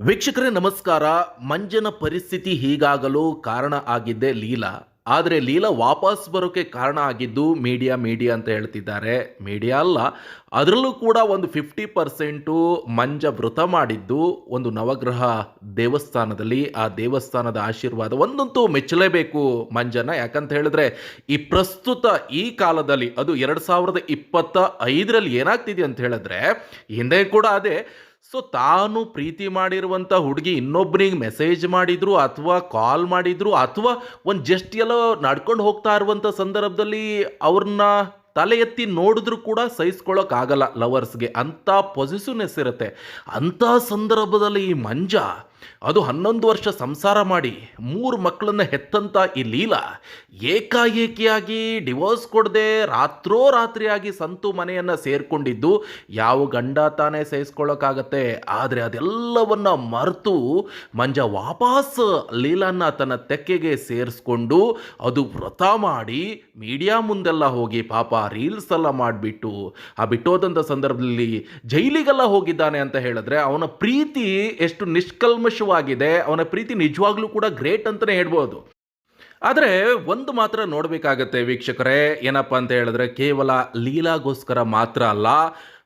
ವೀಕ್ಷಕರೇ, ನಮಸ್ಕಾರ. ಮಂಜನ ಪರಿಸ್ಥಿತಿ ಹೀಗಾಗಲು ಕಾರಣ ಆಗಿದ್ದೆ ಲೀಲಾ. ಆದರೆ ಲೀಲಾ ವಾಪಸ್ ಬರೋಕೆ ಕಾರಣ ಆಗಿದ್ದು ಮೀಡಿಯಾ ಮೀಡಿಯಾ ಅಂತ ಹೇಳ್ತಿದ್ದಾರೆ. ಮೀಡಿಯಾ ಅಲ್ಲ, ಅದರಲ್ಲೂ ಕೂಡ ಒಂದು ಫಿಫ್ಟಿ ಪರ್ಸೆಂಟು ಮಂಜ ವೃತ ಮಾಡಿದ್ದು ಒಂದು ನವಗ್ರಹ ದೇವಸ್ಥಾನದಲ್ಲಿ. ಆ ದೇವಸ್ಥಾನದ ಆಶೀರ್ವಾದ ಒಂದಂತೂ ಮೆಚ್ಚಲೇಬೇಕು ಮಂಜನ. ಯಾಕಂತ ಹೇಳಿದ್ರೆ, ಈ ಪ್ರಸ್ತುತ ಈ ಕಾಲದಲ್ಲಿ, ಅದು ಎರಡು ಸಾವಿರದ ಇಪ್ಪತ್ತ ಐದರಲ್ಲಿ ಏನಾಗ್ತಿದೆ ಅಂತ ಹೇಳಿದ್ರೆ, ಹಿಂದೆ ಕೂಡ ಅದೇ ಸೊ ತಾನು ಪ್ರೀತಿ ಮಾಡಿರುವಂಥ ಹುಡುಗಿ ಇನ್ನೊಬ್ಬರಿಗೆ ಮೆಸೇಜ್ ಮಾಡಿದ್ರು ಅಥವಾ ಕಾಲ್ ಮಾಡಿದ್ರು ಅಥವಾ ಒಂದು ಜಸ್ಟ್ ಎಲ್ಲ ನಡ್ಕೊಂಡು ಹೋಗ್ತಾ ಇರುವಂಥ ಸಂದರ್ಭದಲ್ಲಿ ಅವ್ರನ್ನ ತಲೆ ಎತ್ತಿ ನೋಡಿದ್ರು ಕೂಡ ಸಹಿಸ್ಕೊಳ್ಳೋಕ್ಕಾಗಲ್ಲ ಲವರ್ಸ್ಗೆ ಅಂಥ ಪೊಸಿಸಿವ್ನೆಸ್ ಇರುತ್ತೆ. ಅಂಥ ಸಂದರ್ಭದಲ್ಲಿ ಈ ಮಂಜ ಅದು ಹನ್ನೊಂದು ವರ್ಷ ಸಂಸಾರ ಮಾಡಿ ಮೂರು ಮಕ್ಕಳನ್ನ ಹೆತ್ತಂತ ಈ ಲೀಲಾ ಏಕಾಏಕಿಯಾಗಿ ಡಿವೋರ್ಸ್ ಕೊಡದೆ ರಾತ್ರೋ ರಾತ್ರಿಯಾಗಿ ಸಂತು ಮನೆಯನ್ನು ಸೇರಿಕೊಂಡಿದ್ದು ಯಾವ ಗಂಡ ತಾನೇ ಸಹಿಸ್ಕೊಳ್ಳೋಕ್ಕಾಗತ್ತೆ ಆದರೆ ಅದೆಲ್ಲವನ್ನ ಮರೆತು ಮಂಜ ವಾಪಸ್ ಲೀಲಾನ ತನ್ನ ತೆಕ್ಕೆಗೆ ಸೇರಿಸ್ಕೊಂಡು ಅದು ವ್ರತ ಮಾಡಿ ಮೀಡಿಯಾ ಮುಂದೆಲ್ಲ ಹೋಗಿ ಪಾಪ ರೀಲ್ಸ್ ಎಲ್ಲ ಮಾಡಿಬಿಟ್ಟು, ಆ ಬಿಟ್ಟೋದಂಥ ಸಂದರ್ಭದಲ್ಲಿ ಜೈಲಿಗೆಲ್ಲ ಹೋಗಿದ್ದಾನೆ ಅಂತ ಹೇಳಿದ್ರೆ ಅವನ ಪ್ರೀತಿ ಎಷ್ಟು ನಿಷ್ಕಲ್ಮಶವಾಗಿದೆ ಅವನ ಪ್ರೀತಿ ನಿಜವಾಗ್ಲೂ ಕೂಡ ಗ್ರೇಟ್ ಅಂತಲೇ ಹೇಳ್ಬೋದು. ಆದರೆ ಒಂದು ಮಾತ್ರ ನೋಡಬೇಕಾಗತ್ತೆ ವೀಕ್ಷಕರೇ, ಏನಪ್ಪ ಅಂತ ಹೇಳಿದ್ರೆ ಕೇವಲ ಲೀಲಾಗೋಸ್ಕರ ಮಾತ್ರ ಅಲ್ಲ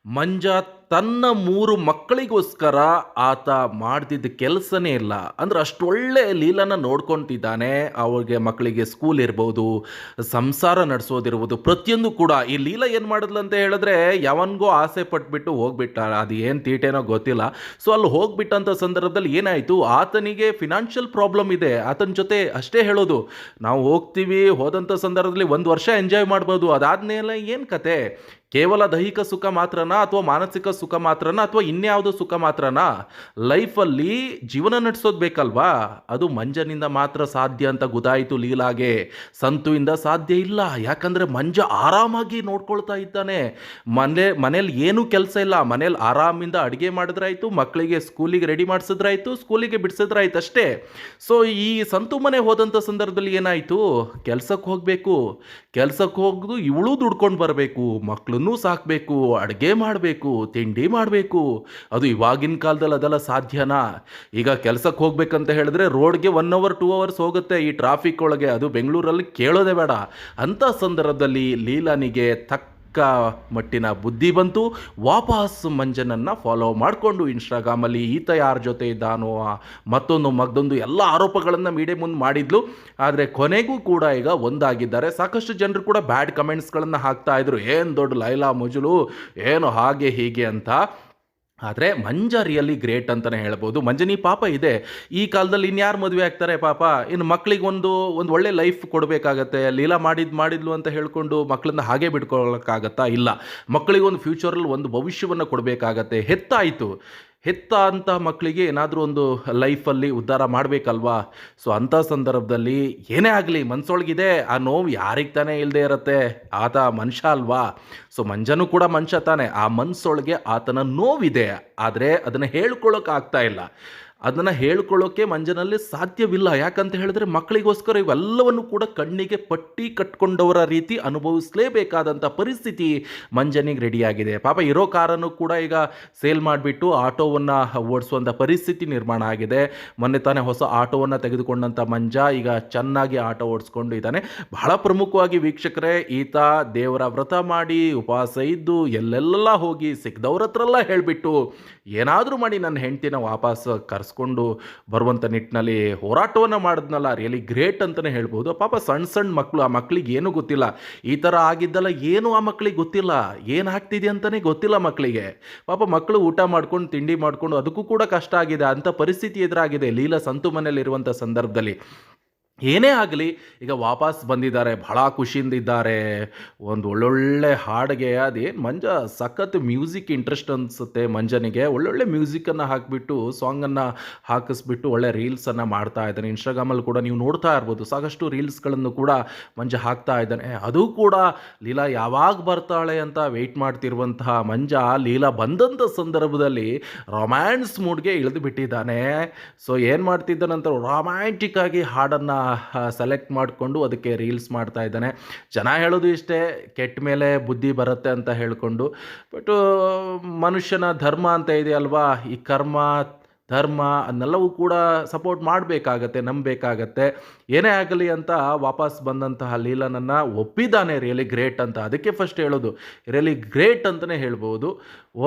ಮಂಜ ತನ್ನ ಮೂರು ಮಕ್ಕಳಿಗೋಸ್ಕರ ಆತ ಮಾಡ್ತಿದ್ದ ಕೆಲಸನೇ ಇಲ್ಲ. ಅಂದ್ರೆ ಅಷ್ಟೊಳ್ಳೆ ಲೀಲನ ನೋಡ್ಕೊತಿದ್ದಾನೆ. ಅವ್ರಿಗೆ ಮಕ್ಕಳಿಗೆ ಸ್ಕೂಲ್ ಇರ್ಬೋದು, ಸಂಸಾರ ನಡೆಸೋದಿರ್ಬೋದು. ಪ್ರತಿಯೊಂದು ಕೂಡ ಈ ಲೀಲ ಏನು ಮಾಡಿದ್ಲು ಅಂತ ಹೇಳಿದ್ರೆ ಯಾವನಿಗೋ ಆಸೆ ಪಟ್ಬಿಟ್ಟು ಹೋಗ್ಬಿಟ್ಟ. ಅದು ಏನು ತೀಟೇನೋ ಗೊತ್ತಿಲ್ಲ. ಸೊ ಅಲ್ಲಿ ಹೋಗ್ಬಿಟ್ಟಂಥ ಸಂದರ್ಭದಲ್ಲಿ ಏನಾಯಿತು? ಆತನಿಗೆ ಫಿನಾನ್ಷಿಯಲ್ ಪ್ರಾಬ್ಲಮ್ ಇದೆ. ಆತನ ಜೊತೆ ಅಷ್ಟೇ ಹೇಳೋದು. ನಾವು ಹೋಗ್ತೀವಿ ಹೋದಂಥ ಸಂದರ್ಭದಲ್ಲಿ ಒಂದು ವರ್ಷ ಎಂಜಾಯ್ ಮಾಡ್ಬೋದು. ಅದಾದ್ಮೇಲೆ ಏನು ಕತೆ? ಕೇವಲ ದೈಹಿಕ ಸುಖ ಮಾತ್ರನಾ ಅಥವಾ ಮಾನಸಿಕ ಸುಖ ಮಾತ್ರನಾ ಅಥವಾ ಇನ್ಯಾವುದೋ ಸುಖ ಮಾತ್ರನಾ? ಲೈಫಲ್ಲಿ ಜೀವನ ನಡೆಸೋದು ಬೇಕಲ್ವಾ? ಅದು ಮಂಜನಿಂದ ಮಾತ್ರ ಸಾಧ್ಯ ಅಂತ ಗೊತ್ತಾಯಿತು ಲೀಲಾಗೆ. ಸಂತುವಿಂದ ಸಾಧ್ಯ ಇಲ್ಲ. ಯಾಕಂದರೆ ಮಂಜ ಆರಾಮಾಗಿ ನೋಡ್ಕೊಳ್ತಾ ಇದ್ದಾನೆ. ಮನೆ, ಮನೇಲಿ ಏನೂ ಕೆಲಸ ಇಲ್ಲ. ಮನೇಲಿ ಆರಾಮಿಂದ ಅಡುಗೆ ಮಾಡಿದ್ರಾಯ್ತು ಮಕ್ಕಳಿಗೆ ಸ್ಕೂಲಿಗೆ ರೆಡಿ ಮಾಡಿಸಿದ್ರಾಯ್ತು, ಸ್ಕೂಲಿಗೆ ಬಿಡಿಸಿದ್ರಾಯ್ತು ಅಷ್ಟೇ. ಸೊ, ಈ ಸಂತು ಮನೆ ಹೋದಂಥ ಸಂದರ್ಭದಲ್ಲಿ ಏನಾಯಿತು? ಕೆಲಸಕ್ಕೆ ಹೋಗಬೇಕು. ಕೆಲಸಕ್ಕೆ ಹೋಗ್ದು ಇವಳು ದುಡ್ಕೊಂಡು ಬರಬೇಕು. ಮಕ್ಕಳನ್ನೂ ಸಾಕಬೇಕು. ಅಡುಗೆ ಮಾಡಬೇಕು. ಮಾಡಬೇಕು. ಅದು ಇವಾಗಿನ ಕಾಲದಲ್ಲಿ ಅದೆಲ್ಲ ಸಾಧ್ಯನಾ? ಈಗ ಕೆಲಸಕ್ಕೆ ಹೋಗ್ಬೇಕಂತ ಹೇಳಿದ್ರೆ ರೋಡ್ಗೆ ಒನ್ ಅವರ್ ಟೂ ಅವರ್ಸ್ ಹೋಗುತ್ತೆ. ಈ ಟ್ರಾಫಿಕ್ ಒಳಗೆ ಅದು ಬೆಂಗಳೂರಲ್ಲಿ ಕೇಳೋದೇ ಬೇಡ. ಅಂಥ ಸಂದರ್ಭದಲ್ಲಿ ಲೀಲಾನಿಗೆ ತಕ್ಕ ಮಟ್ಟಿನ ಬುದ್ಧಿ ಬಂತು. ವಾಪಸ್ ಮಂಜನನ್ನು ಫಾಲೋ ಮಾಡಿಕೊಂಡು ಇನ್ಸ್ಟಾಗ್ರಾಮಲ್ಲಿ ಈತ ಯಾರ ಜೊತೆ ಇದ್ದಾನೋ ಮತ್ತೊಂದು ಮಗ್ದೊಂದು ಎಲ್ಲ ಆರೋಪಗಳನ್ನು ಮೀಡಿಯಾ ಮುಂದೆ ಮಾಡಿದ್ಲು. ಆದರೆ ಕೊನೆಗೂ ಕೂಡ ಈಗ ಒಂದಾಗಿದ್ದಾರೆ. ಸಾಕಷ್ಟು ಜನರು ಕೂಡ ಬ್ಯಾಡ್ ಕಮೆಂಟ್ಸ್ಗಳನ್ನು ಹಾಕ್ತಾ ಇದ್ರು. ಏನು ದೊಡ್ಡ ಲೈಲಾ ಮುಜುಲು, ಏನು ಹಾಗೆ ಹೀಗೆ ಅಂತ. ಆದರೆ ಮಂಜ ರಿಯಲಿ ಗ್ರೇಟ್ ಅಂತಲೇ ಹೇಳ್ಬೋದು. ಮಂಜನಿ ಪಾಪ ಇದೆ. ಈ ಕಾಲದಲ್ಲಿ ಇನ್ಯಾರು ಮದುವೆ ಆಗ್ತಾರೆ ಪಾಪ? ಇನ್ನು ಮಕ್ಕಳಿಗೆ ಒಂದು ಒಳ್ಳೆ ಲೈಫ್ ಕೊಡಬೇಕಾಗತ್ತೆ. ಲೀಲಾ ಮಾಡಿದ್ದು ಮಾಡಿದ್ಲು ಅಂತ ಹೇಳ್ಕೊಂಡು ಮಕ್ಕಳನ್ನ ಹಾಗೆ ಬಿಟ್ಕೊಳ್ಳೋಕ್ಕಾಗತ್ತಾ ಇಲ್ಲ. ಮಕ್ಕಳಿಗೆ ಒಂದು ಫ್ಯೂಚರಲ್ಲಿ ಒಂದು ಭವಿಷ್ಯವನ್ನು ಕೊಡಬೇಕಾಗತ್ತೆ. ಹೆತ್ತಾಯಿತು. ಹೆತ್ತ ಮಕ್ಕಳಿಗೆ ಏನಾದರೂ ಒಂದು ಲೈಫಲ್ಲಿ ಉದ್ಧಾರ ಮಾಡಬೇಕಲ್ವಾ? ಸೊ ಅಂಥ ಸಂದರ್ಭದಲ್ಲಿ ಏನೇ ಆಗಲಿ ಮನ್ಸೊಳಗಿದೆ, ಆ ನೋವು ಯಾರಿಗೆ ತಾನೇ ಇಲ್ಲದೆ ಇರುತ್ತೆ? ಆತ ಮನುಷ್ಯ ಅಲ್ವಾ? ಸೊ ಮಂಜನೂ ಕೂಡ ಮನುಷ್ಯ ತಾನೆ. ಆ ಮನಸ್ಸೊಳಗೆ ಆತನ ನೋವಿದೆ. ಆದರೆ ಅದನ್ನು ಹೇಳ್ಕೊಳ್ಳೋಕ್ಕಾಗ್ತಾ ಇಲ್ಲ. ಅದನ್ನು ಹೇಳ್ಕೊಳ್ಳೋಕೆ ಮಂಜನಲ್ಲಿ ಸಾಧ್ಯವಿಲ್ಲ. ಯಾಕಂತ ಹೇಳಿದ್ರೆ ಮಕ್ಕಳಿಗೋಸ್ಕರ ಇವೆಲ್ಲವನ್ನು ಕೂಡ ಕಣ್ಣಿಗೆ ಪಟ್ಟಿ ಕಟ್ಕೊಂಡವರ ರೀತಿ ಅನುಭವಿಸಲೇಬೇಕಾದಂಥ ಪರಿಸ್ಥಿತಿ ಮಂಜನಿಗೆ ರೆಡಿಯಾಗಿದೆ. ಪಾಪ ಇರೋ ಕಾರನ್ನು ಕೂಡ ಈಗ ಸೇಲ್ ಮಾಡಿಬಿಟ್ಟು ಆಟೋವನ್ನು ಓಡಿಸುವಂಥ ಪರಿಸ್ಥಿತಿ ನಿರ್ಮಾಣ ಆಗಿದೆ. ಮೊನ್ನೆ ತಾನೇ ಹೊಸ ಆಟೋವನ್ನು ತೆಗೆದುಕೊಂಡಂಥ ಮಂಜ ಈಗ ಚೆನ್ನಾಗಿ ಆಟೋ ಓಡಿಸ್ಕೊಂಡು ಇದ್ದಾನೆ. ಬಹಳ ಪ್ರಮುಖವಾಗಿ ವೀಕ್ಷಕರೇ, ಈತ ದೇವರ ವ್ರತ ಮಾಡಿ ಉಪವಾಸ ಇದ್ದು ಎಲ್ಲೆಲ್ಲ ಹೋಗಿ ಸಿಕ್ದವ್ರ ಹತ್ರ ಎಲ್ಲ ಹೇಳಿಬಿಟ್ಟು ಏನಾದರೂ ಮಾಡಿ ನನ್ನ ಹೆಂಡ್ತಿನ ವಾಪಸ್ ಕರೆಸ್ಕೊಂಡು ಬರುವಂಥ ನಿಟ್ಟಿನಲ್ಲಿ ಹೋರಾಟವನ್ನು ಮಾಡಿದ್ನಲ್ಲ ರಿಯಲಿ ಗ್ರೇಟ್ ಅಂತಲೇ ಹೇಳ್ಬೋದು. ಪಾಪ ಸಣ್ಣ ಸಣ್ಣ ಮಕ್ಕಳು ಆ ಮಕ್ಕಳಿಗೆ ಏನೂ ಗೊತ್ತಿಲ್ಲ. ಈ ಥರ ಆಗಿದ್ದಲ್ಲ, ಏನು ಆ ಮಕ್ಕಳಿಗೆ ಗೊತ್ತಿಲ್ಲ? ಏನು ಆಗ್ತಿದೆ ಅಂತಲೇ ಗೊತ್ತಿಲ್ಲ ಮಕ್ಕಳಿಗೆ ಪಾಪ ಮಕ್ಕಳು ಊಟ ಮಾಡ್ಕೊಂಡು, ತಿಂಡಿ ಮಾಡ್ಕೊಂಡು, ಅದಕ್ಕೂ ಕೂಡ ಕಷ್ಟ ಆಗಿದೆ. ಅಂಥ ಪರಿಸ್ಥಿತಿ ಎದುರಾಗಿದೆ ಲೀಲಾ ಸಂತು ಮನೆಯಲ್ಲಿರುವಂಥ ಸಂದರ್ಭದಲ್ಲಿ. ಏನೇ ಆಗಲಿ, ಈಗ ವಾಪಸ್ ಬಂದಿದ್ದಾರೆ, ಬಹಳ ಖುಷಿಯಿಂದ ಇದ್ದಾರೆ ಒಂದು ಒಳ್ಳೊಳ್ಳೆ ಹಾಡಿಗೆ, ಅದೇನು ಮಂಜ, ಸಖತ್ ಮ್ಯೂಸಿಕ್ ಇಂಟ್ರೆಸ್ಟ್ ಅನಿಸುತ್ತೆ ಮಂಜನಿಗೆ. ಒಳ್ಳೊಳ್ಳೆ ಮ್ಯೂಸಿಕನ್ನು ಹಾಕಿಬಿಟ್ಟು ಸಾಂಗನ್ನು ಹಾಕಿಸ್ಬಿಟ್ಟು, ಒಳ್ಳೆ ರೀಲ್ಸನ್ನು ಮಾಡ್ತಾ ಇದ್ದಾನೆ. ಇನ್ಸ್ಟಾಗ್ರಾಮಲ್ಲಿ ಕೂಡ ನೀವು ನೋಡ್ತಾ ಇರ್ಬೋದು, ಸಾಕಷ್ಟು ರೀಲ್ಸ್ಗಳನ್ನು ಕೂಡ ಮಂಜ ಹಾಕ್ತಾ ಇದ್ದಾನೆ. ಅದು ಕೂಡ ಲೀಲಾ ಯಾವಾಗ ಬರ್ತಾಳೆ ಅಂತ ವೆಯ್ಟ್ ಮಾಡ್ತಿರುವಂತಹ ಮಂಜ ಲೀಲಾ ಬಂದಂಥ ಸಂದರ್ಭದಲ್ಲಿ ರೊಮ್ಯಾನ್ಸ್ ಮೂಡ್ಗೆ ಇಳಿದು ಬಿಟ್ಟಿದ್ದಾನೆ. ಸೊ ಏನು ಮಾಡ್ತಿದ್ದಾನಂತ ರೊಮ್ಯಾಂಟಿಕ್ ಆಗಿ ಹಾಡನ್ನು ಸೆಲೆಕ್ಟ್ ಮಾಡಿಕೊಂಡು ಅದಕ್ಕೆ ರೀಲ್ಸ್ ಮಾಡ್ತಾ ಇದ್ದಾನೆ. ಜನ ಹೇಳೋದು ಇಷ್ಟೇ, ಕೆಟ್ಟ ಮೇಲೆ ಬುದ್ಧಿ ಬರುತ್ತೆ ಅಂತ ಹೇಳಿಕೊಂಡು. ಬಟ್ ಮನುಷ್ಯನ ಧರ್ಮ ಅಂತ ಇದೆಯಲ್ವಾ? ಈ ಕರ್ಮ ಧರ್ಮ ಅದನ್ನೆಲ್ಲವೂ ಕೂಡ ಸಪೋರ್ಟ್ ಮಾಡಬೇಕಾಗತ್ತೆ, ನಂಬಬೇಕಾಗತ್ತೆ. ಏನೇ ಆಗಲಿ ಅಂತ ವಾಪಸ್ ಬಂದಂತಹ ಲೀಲನನ್ನು ಒಪ್ಪಿದ್ದಾನೆ ರಿಯಲಿ ಗ್ರೇಟ್ ಅಂತ. ಅದಕ್ಕೆ ಫಸ್ಟ್ ಹೇಳೋದು ರಿಯಲಿ ಗ್ರೇಟ್ ಅಂತಲೇ ಹೇಳ್ಬೋದು.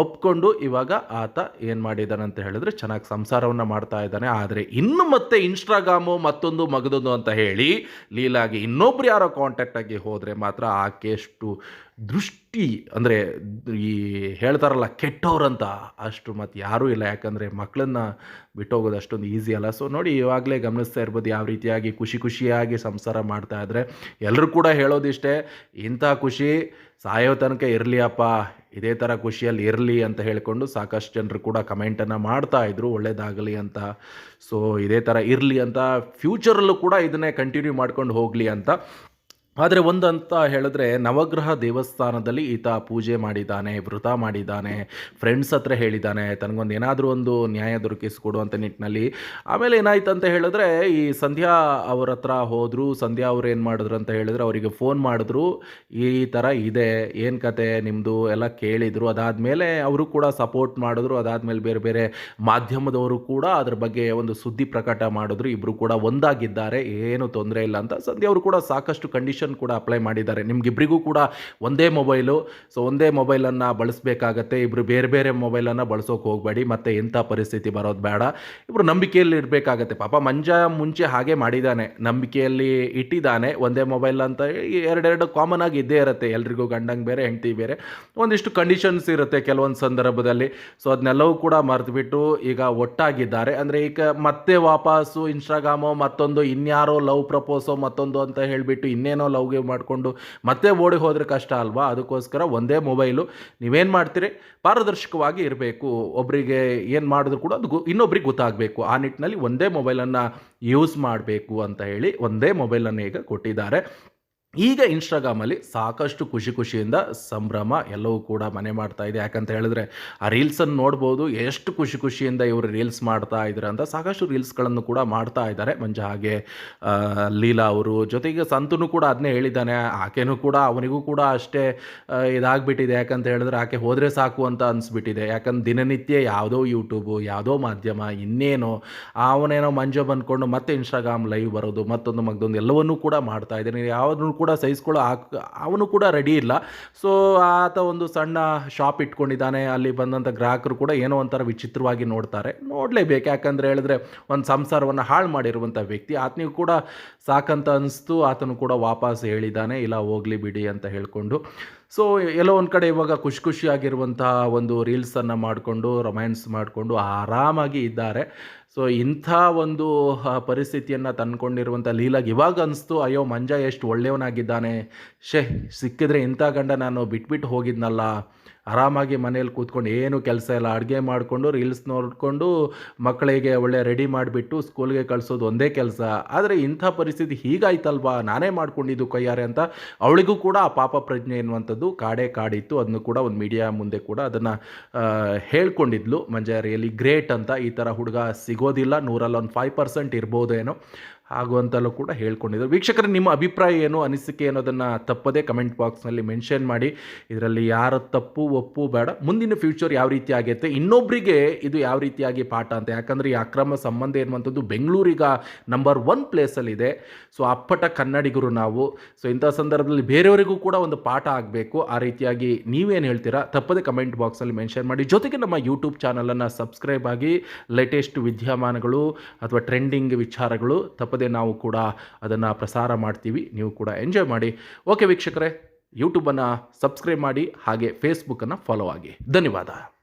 ಒಪ್ಕೊಂಡು ಇವಾಗ ಆತ ಏನು ಮಾಡಿದ್ದಾನೆ ಅಂತ ಹೇಳಿದ್ರೆ ಚೆನ್ನಾಗಿ ಸಂಸಾರವನ್ನು ಮಾಡ್ತಾ ಇದ್ದಾನೆ. ಆದರೆ ಇನ್ನು ಮತ್ತೆ ಇನ್ಸ್ಟಾಗ್ರಾಮು ಮತ್ತೊಂದು ಮಗದೊಂದು ಅಂತ ಹೇಳಿ ಲೀಲಾಗಿ ಇನ್ನೊಬ್ರು ಯಾರೋ ಕಾಂಟ್ಯಾಕ್ಟಾಗಿ ಹೋದರೆ ಮಾತ್ರ ಆಕೆಷ್ಟು ದೃಷ್ಟಿ ಅಂದರೆ ಈ ಹೇಳ್ತಾರಲ್ಲ ಕೆಟ್ಟವ್ರಂತ ಅಷ್ಟು ಮತ್ತು ಯಾರೂ ಇಲ್ಲ. ಯಾಕಂದರೆ ಮಕ್ಕಳನ್ನ ಬಿಟ್ಟೋಗೋದು ಅಷ್ಟೊಂದು ಈಸಿ ಅಲ್ಲ. ಸೊ ನೋಡಿ ಇವಾಗಲೇ ಗಮನಿಸ್ತಾ ಇರ್ಬೋದು ಯಾವ ರೀತಿಯಾಗಿ ಖುಷಿ ಖುಷಿಯಾಗಿ ಸಂಸಾರ ಮಾಡ್ತಾ ಇದ್ದರೆ ಎಲ್ಲರೂ ಕೂಡ ಹೇಳೋದಿಷ್ಟೇ, ಇಂಥ ಖುಷಿ ಸಾಯೋ ತನಕ ಇರಲಿ ಅಪ್ಪ ಇದೇ ಥರ ಖುಷಿಯಲ್ಲಿ ಇರಲಿ ಅಂತ ಹೇಳಿಕೊಂಡು ಸಾಕಷ್ಟು ಜನರು ಕೂಡ ಕಮೆಂಟನ್ನು ಮಾಡ್ತಾ ಇದ್ರು, ಒಳ್ಳೇದಾಗಲಿ ಅಂತ. ಸೊ ಇದೇ ಥರ ಇರಲಿ ಅಂತ ಫ್ಯೂಚರಲ್ಲೂ ಕೂಡ ಇದನ್ನೇ ಕಂಟಿನ್ಯೂ ಮಾಡ್ಕೊಂಡು ಹೋಗಲಿ ಅಂತ. ಆದರೆ ಒಂದು ಅಂತ ಹೇಳಿದ್ರೆ ನವಗ್ರಹ ದೇವಸ್ಥಾನದಲ್ಲಿ ಈತ ಪೂಜೆ ಮಾಡಿದ್ದಾನೆ, ವ್ರತ ಮಾಡಿದ್ದಾನೆ ಫ್ರೆಂಡ್ಸ್ ಹತ್ರ ಹೇಳಿದ್ದಾನೆ, ತನಗೊಂದು ಏನಾದರೂ ಒಂದು ನ್ಯಾಯ ದೊರಕಿಸಿಕೊಡುವಂಥ ನಿಟ್ಟಿನಲ್ಲಿ ಆಮೇಲೆ ಏನಾಯ್ತು ಅಂತ ಹೇಳಿದ್ರೆ ಈ ಸಂಧ್ಯಾ ಅವ್ರ ಹತ್ರ ಹೋದರು, ಸಂಧ್ಯಾ ಅವ್ರು ಏನು ಮಾಡಿದ್ರು ಅಂತ ಹೇಳಿದ್ರೆ ಅವರಿಗೆ ಫೋನ್ ಮಾಡಿದ್ರು, ಈ ಥರ ಇದೆ, ಏನು ಕತೆ ನಿಮ್ಮದು ಎಲ್ಲ ಕೇಳಿದರು. ಅದಾದಮೇಲೆ ಅವರು ಕೂಡ ಸಪೋರ್ಟ್ ಮಾಡಿದ್ರು, ಅದಾದಮೇಲೆ ಬೇರೆ ಬೇರೆ ಮಾಧ್ಯಮದವರು ಕೂಡ ಅದ್ರ ಬಗ್ಗೆ ಒಂದು ಸುದ್ದಿ ಪ್ರಕಟ ಮಾಡಿದ್ರು. ಇಬ್ಬರು ಕೂಡ ಒಂದಾಗಿದ್ದಾರೆ, ಏನು ತೊಂದರೆ ಇಲ್ಲ ಅಂತ ಸಂಧ್ಯಾ ಅವರು ಕೂಡ ಸಾಕಷ್ಟು ಕಂಡೀಷನ್ ಕೂಡ ಅಪ್ಲೈ ಮಾಡಿದ್ದಾರೆ. ನಿಮಗಿಬ್ಬರಿಗೂ ಕೂಡ ಒಂದೇ ಮೊಬೈಲು. ಸೊ ಒಂದೇ ಮೊಬೈಲನ್ನು ಬಳಸಬೇಕಾಗತ್ತೆ. ಇಬ್ಬರು ಬೇರೆ ಬೇರೆ ಮೊಬೈಲನ್ನು ಬಳಸೋಕೆ ಹೋಗಬೇಡಿ. ಮತ್ತು ಎಂಥ ಪರಿಸ್ಥಿತಿ ಬರೋದು ಬೇಡ. ಇಬ್ಬರು ನಂಬಿಕೆಯಲ್ಲಿ ಇರಬೇಕಾಗತ್ತೆ. ಪಾಪ ಮಂಜ ಮುಂಚೆ ಹಾಗೆ ಮಾಡಿದ್ದಾನೆ ನಂಬಿಕೆಯಲ್ಲಿ ಇಟ್ಟಿದ್ದಾನೆ ಒಂದೇ ಮೊಬೈಲ್ ಅಂತ ಎರಡೆರಡು ಕಾಮನ್ ಆಗಿ ಇದ್ದೇ ಇರುತ್ತೆ. ಎಲ್ರಿಗೂ ಗಂಡಂಗೆ ಬೇರೆ, ಹೆಂಡತಿ ಬೇರೆ. ಒಂದಿಷ್ಟು ಕಂಡೀಷನ್ಸ್ ಇರುತ್ತೆ ಕೆಲವೊಂದು ಸಂದರ್ಭದಲ್ಲಿ. ಸೊ ಅದನ್ನೆಲ್ಲವೂ ಕೂಡ ಮರೆತುಬಿಟ್ಟು ಈಗ ಒಟ್ಟಾಗಿದ್ದಾರೆ. ಅಂದರೆ ಈಗ ಮತ್ತೆ ವಾಪಸ್ಸು ಇನ್ಸ್ಟಾಗ್ರಾಮೋ ಮತ್ತೊಂದು ಇನ್ಯಾರೋ ಲವ್ ಪ್ರಪೋಸೋ ಮತ್ತೊಂದು ಅಂತ ಹೇಳಿಬಿಟ್ಟು ಇನ್ನೇನೋ ಲವ್ಗೆ ಮಾಡಿಕೊಂಡು ಮತ್ತೆ ಓಡಿ ಹೋದರೆ ಕಷ್ಟ ಅಲ್ವಾ? ಅದಕ್ಕೋಸ್ಕರ ಒಂದೇ ಮೊಬೈಲು. ನೀವೇನು ಮಾಡ್ತೀರಿ? ಪಾರದರ್ಶಕವಾಗಿ ಇರಬೇಕು. ಒಬ್ಬರಿಗೆ ಏನು ಮಾಡಿದ್ರು ಕೂಡ ಅದು ಇನ್ನೊಬ್ರಿಗೆ ಗೊತ್ತಾಗಬೇಕು. ಆ ನಿಟ್ಟಿನಲ್ಲಿ ಒಂದೇ ಮೊಬೈಲನ್ನು ಯೂಸ್ ಮಾಡಬೇಕು ಅಂತ ಹೇಳಿ ಒಂದೇ ಮೊಬೈಲನ್ನು ಈಗ ಕೊಟ್ಟಿದ್ದಾರೆ. ಈಗ ಇನ್ಸ್ಟಾಗ್ರಾಮಲ್ಲಿ ಸಾಕಷ್ಟು ಖುಷಿ ಖುಷಿಯಿಂದ ಸಂಭ್ರಮ ಎಲ್ಲವೂ ಕೂಡ ಮನೆ ಮಾಡ್ತಾ ಇದೆ. ಯಾಕಂತ ಹೇಳಿದ್ರೆ ಆ ರೀಲ್ಸನ್ನು ನೋಡ್ಬೋದು, ಎಷ್ಟು ಖುಷಿ ಖುಷಿಯಿಂದ ಇವರು ರೀಲ್ಸ್ ಮಾಡ್ತಾ ಇದ್ದಾರೆ ಅಂತ ಸಾಕಷ್ಟು ರೀಲ್ಸ್ಗಳನ್ನು ಕೂಡ ಮಾಡ್ತಾ ಇದ್ದಾರೆ. ಮಂಜ ಹಾಗೆ ಲೀಲಾ ಅವರು ಜೊತೆಗೆ ಸಂತನು ಕೂಡ ಅದನ್ನೇ ಹೇಳಿದ್ದಾನೆ. ಆಕೆನೂ ಕೂಡ, ಅವನಿಗೂ ಕೂಡ ಅಷ್ಟೇ ಇದಾಗ್ಬಿಟ್ಟಿದೆ. ಯಾಕಂತ ಹೇಳಿದ್ರೆ ಆಕೆ ಹೋದರೆ ಸಾಕು ಅಂತ ಅನಿಸ್ಬಿಟ್ಟಿದೆ. ಯಾಕಂದ್ರೆ ದಿನನಿತ್ಯ ಯಾವುದೋ ಯೂಟ್ಯೂಬು, ಯಾವುದೋ ಮಾಧ್ಯಮ, ಇನ್ನೇನೋ ಅವನೇನೋ ಮಂಜು ಬಂದ್ಕೊಂಡು ಮತ್ತೆ ಇನ್ಸ್ಟಾಗ್ರಾಮ್ ಲೈವ್ ಬರೋದು, ಮತ್ತೊಂದು ಮಗದೊಂದು ಎಲ್ಲವನ್ನೂ ಕೂಡ ಮಾಡ್ತಾ ಇದ್ದಾನೆ. ಯಾವುದನ್ನು ಕೂಡ ಸಹಿಸ್ಕೊಳ್ಳೋ ಹಾಕ್, ಅವನು ಕೂಡ ರೆಡಿ ಇಲ್ಲ. ಸೊ ಆತ ಒಂದು ಸಣ್ಣ ಶಾಪ್ ಇಟ್ಕೊಂಡಿದ್ದಾನೆ. ಅಲ್ಲಿ ಬಂದಂಥ ಗ್ರಾಹಕರು ಕೂಡ ಏನೋ ಒಂಥರ ವಿಚಿತ್ರವಾಗಿ ನೋಡ್ತಾರೆ. ನೋಡಲೇಬೇಕು. ಯಾಕಂದರೆ ಹೇಳಿದ್ರೆ ಒಂದು ಸಂಸಾರವನ್ನು ಹಾಳು ಮಾಡಿರುವಂಥ ವ್ಯಕ್ತಿ. ಆತನಿಗೂ ಕೂಡ ಸಾಕಂತ ಅನಿಸ್ತು. ಆತನು ಕೂಡ ವಾಪಸ್ ಹೇಳಿದ್ದಾನೆ. ಇಲ್ಲ, ಹೋಗಲಿ ಬಿಡಿ ಅಂತ ಹೇಳಿಕೊಂಡು ಸೊ ಎಲ್ಲೋ ಒಂದು ಕಡೆ ಇವಾಗ ಖುಷಿ ಖುಷಿಯಾಗಿರುವಂತಹ ಒಂದು ರೀಲ್ಸನ್ನು ಮಾಡಿಕೊಂಡು ರೊಮ್ಯಾನ್ಸ್ ಮಾಡಿಕೊಂಡು ಆರಾಮಾಗಿ ಇದ್ದಾರೆ. ಸೊ ಇಂಥ ಒಂದು ಪರಿಸ್ಥಿತಿಯನ್ನು ತಂದ್ಕೊಂಡಿರುವಂಥ ಲೀಲಾಗಿ ಇವಾಗ ಅನಿಸ್ತು, ಅಯ್ಯೋ, ಮಂಜ ಎಷ್ಟು ಒಳ್ಳೆಯವನಾಗಿದ್ದಾನೆ. ಶೇ ಸಿಕ್ಕಿದ್ರೆ ಇಂಥ ಗಂಡ ನಾನು ಬಿಟ್ಬಿಟ್ಟು ಹೋಗಿದ್ನಲ್ಲ. ಆರಾಮಾಗಿ ಮನೇಲಿ ಕೂತ್ಕೊಂಡು ಏನು ಕೆಲಸ ಇಲ್ಲ, ಅಡುಗೆ ಮಾಡಿಕೊಂಡು, ರೀಲ್ಸ್ ನೋಡಿಕೊಂಡು ಮಕ್ಕಳಿಗೆ ಒಳ್ಳೆ ರೆಡಿ ಮಾಡಿಬಿಟ್ಟು ಸ್ಕೂಲ್ಗೆ ಕಳಿಸೋದು ಒಂದೇ ಕೆಲಸ. ಆದರೆ ಇಂಥ ಪರಿಸ್ಥಿತಿ ಹೀಗಾಯ್ತಲ್ವಾ? ನಾನೇ ಮಾಡ್ಕೊಂಡಿದ್ದು ಕೈಯಾರೆ ಅಂತ ಅವಳಿಗೂ ಕೂಡ ಆ ಪಾಪ ಪ್ರಜ್ಞೆ ಎನ್ನುವಂಥದ್ದು ಕಾಡೇ ಕಾಡಿತ್ತು. ಅದನ್ನು ಕೂಡ ಒಂದು ಮೀಡಿಯಾ ಮುಂದೆ ಕೂಡ ಅದನ್ನು ಹೇಳ್ಕೊಂಡಿದ್ಲು ಮಂಜಾರಿಯಲ್ಲಿ. ರಿಯಲಿ ಗ್ರೇಟ್ ಅಂತ ಈ ಥರ ಹುಡುಗ ಸಿಗೋದಿಲ್ಲ. ನೂರಲ್ಲಿ ಒಂದು ಫೈವ್ ಪರ್ಸೆಂಟ್ ಇರ್ಬೋದೇನೋ. ಹಾಗೂ ಅಂತಲೂ ಕೂಡ ಹೇಳ್ಕೊಂಡಿದ್ರು. ವೀಕ್ಷಕರ, ನಿಮ್ಮ ಅಭಿಪ್ರಾಯ ಏನು, ಅನಿಸಿಕೆ ಅನ್ನೋದನ್ನು ತಪ್ಪದೇ ಕಮೆಂಟ್ ಬಾಕ್ಸ್ನಲ್ಲಿ ಮೆನ್ಷನ್ ಮಾಡಿ. ಇದರಲ್ಲಿ ಯಾರ ತಪ್ಪು, ಒಪ್ಪು, ಬೇಡ. ಮುಂದಿನ ಫ್ಯೂಚರ್ ಯಾವ ರೀತಿ ಆಗೈತೆ ಇನ್ನೊಬ್ಬರಿಗೆ ಇದು ಯಾವ ರೀತಿಯಾಗಿ ಪಾಠ ಅಂತ. ಯಾಕಂದರೆ ಈ ಅಕ್ರಮ ಸಂಬಂಧ ಎನ್ನುವಂಥದ್ದು ಬೆಂಗಳೂರಿಗ ನಂಬರ್ ಒನ್ ಪ್ಲೇಸಲ್ಲಿದೆ ಸೊ ಅಪ್ಪಟ ಕನ್ನಡಿಗರು ನಾವು. ಸೊ ಇಂಥ ಸಂದರ್ಭದಲ್ಲಿ ಬೇರೆಯವರಿಗೂ ಕೂಡ ಒಂದು ಪಾಠ ಆಗಬೇಕು. ಆ ರೀತಿಯಾಗಿ ನೀವೇನು ಹೇಳ್ತೀರಾ, ತಪ್ಪದೇ ಕಮೆಂಟ್ ಬಾಕ್ಸಲ್ಲಿ ಮೆನ್ಷನ್ ಮಾಡಿ. ಜೊತೆಗೆ ನಮ್ಮ ಯೂಟ್ಯೂಬ್ ಚಾನಲನ್ನು ಸಬ್ಸ್ಕ್ರೈಬ್ ಆಗಿ ಲೇಟೆಸ್ಟ್ ವಿದ್ಯಮಾನಗಳು ಅಥವಾ ಟ್ರೆಂಡಿಂಗ್ ವಿಚಾರಗಳು ತಪ್ಪದೇ ನಾವು ಕೂಡ ಅದನ್ನು ಪ್ರಸಾರ ಮಾಡ್ತೀವಿ. ನೀವು ಕೂಡ ಎಂಜಾಯ್ ಮಾಡಿ. ಓಕೆ ವೀಕ್ಷಕರೇ ಯೂಟ್ಯೂಬನ್ನು ಸಬ್ಸ್ಕ್ರೈಬ್ ಮಾಡಿ, ಹಾಗೆ ಫೇಸ್ಬುಕ್ಕನ್ನು ಫಾಲೋ ಆಗಿ. ಧನ್ಯವಾದ.